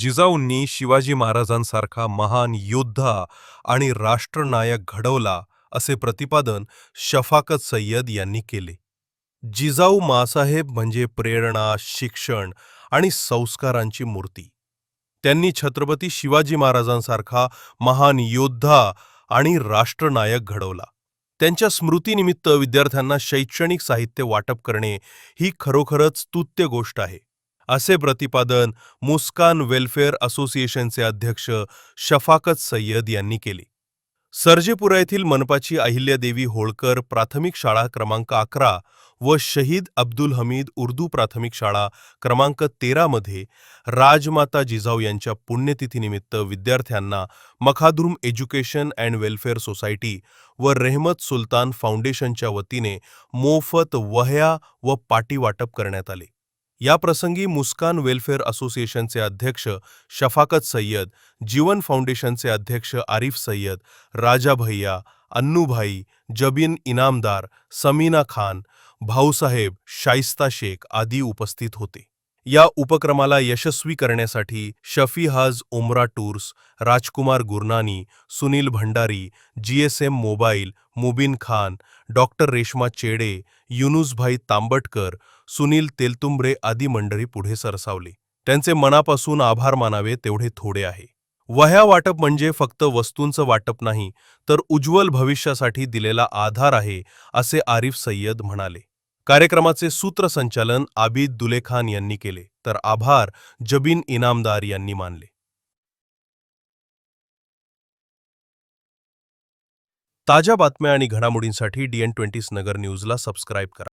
जिजाऊंनी शिवाजी महाराजांसारखा महान योद्धा आणि राष्ट्रनायक घडवला असे प्रतिपादन शफाकत सय्यद यांनी केले. जिजाऊ मासाहेब म्हणजे प्रेरणा शिक्षण आणि संस्कारांची मूर्ती. त्यांनी छत्रपती शिवाजी महाराजांसारखा महान योद्धा आणि राष्ट्रनायक घडवला. त्यांच्या स्मृतीनिमित्त विद्यार्थ्यांना शैक्षणिक साहित्य वाटप करणे ही खरोखरच स्तुत्य गोष्ट आहे. असे प्रतिपादन मुस्कान वेलफेअर असोसिएशनचे अध्यक्ष शफाकत सय्यद यांनी केले. सर्जेपुरा येथील मनपाची अहिल्यादेवी होळकर प्राथमिक शाळा क्रमांक अकरा व शहीद अब्दुल हमीद उर्दू प्राथमिक शाळा क्रमांक तेरामध्ये राजमाता जिजाऊ यांच्या पुण्यतिथीनिमित्त विद्यार्थ्यांना Makhdoom education and welfare society व रेहमत सुलतान फाउंडेशनच्या वतीने मोफत वह्या व पाटीवाटप करण्यात आले. या प्रसंगी मुस्कान वेलफेअर असोसिएशनचे अध्यक्ष शफाकत सय्यद, जीवन फाउंडेशनचे अध्यक्ष आरिफ सय्यद, राजा भैया, अन्नूभाई, जबीन इनामदार, समीना खान, भाऊसाहेब, शाइस्ता शेख आदी उपस्थित होते. या उपक्रमाला यशस्वी करण्यासाठी Shafi Haj Umrah tours Rajkumar Gurnani Sunil Bhandari GSM mobile Mubin Khan doctor Reshma Chede Yunusbhai Tambatkar Sunil तेलतुंबरे आदी मंडळी पुढे सरसावले. त्यांचे मनापासून आभार मानावे तेवढे थोडे आहे. वह्या वाटप म्हणजे फक्त वस्तूंचं वाटप नाही तर उज्ज्वल भविष्यासाठी दिलेला आधार आहे असे आरिफ सय्यद म्हणाले. कार्यक्रमाचे सूत्रसंचालन आबिद दुलेखान यांनी केले तर आभार जबीन इनामदार यांनी मानले. ताज्या बातम्या आणि घडामोडींसाठी डीएन ट्वेंटीस नगर न्यूजला सबस्क्राईब करा.